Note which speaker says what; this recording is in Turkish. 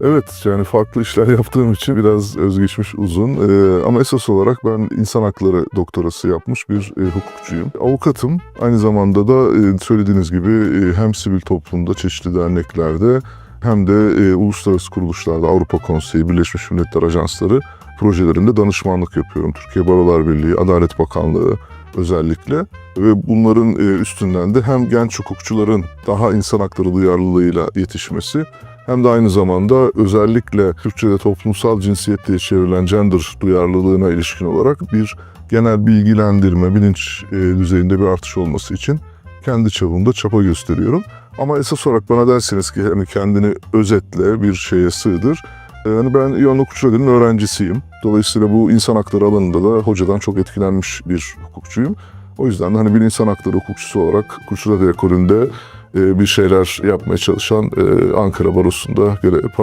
Speaker 1: Evet yani farklı işler yaptığım için biraz özgeçmiş uzun Ee, ama esas olarak ben insan hakları doktorası yapmış bir e, hukukçuyum. Avukatım aynı zamanda da e, söylediğiniz gibi e, hem sivil toplumda çeşitli derneklerde hem de e, uluslararası kuruluşlarda Avrupa Konseyi, Birleşmiş Milletler Ajansları projelerinde danışmanlık yapıyorum. Türkiye Barolar Birliği, Adalet Bakanlığı özellikle ve bunların e, üstünden de hem genç hukukçuların daha insan hakları duyarlılığıyla yetişmesi hem de aynı zamanda özellikle Türkçe'de toplumsal cinsiyet diye çevrilen gender duyarlılığına ilişkin olarak bir genel bilgilendirme, bilinç e, düzeyinde bir artış olması için kendi çapımda çaba gösteriyorum. Ama esas olarak bana derseniz ki hani kendini özetle bir şeye sığdır. E, hani ben İyon Hukukçu Ödülü'nün öğrencisiyim. Dolayısıyla bu insan hakları alanında da hocadan çok etkilenmiş bir hukukçuyum. O yüzden de hani bir insan hakları hukukçusu olarak Hukukçular ekolünde e, bir şeyler yapmaya çalışan e, Ankara Barosu'nda göre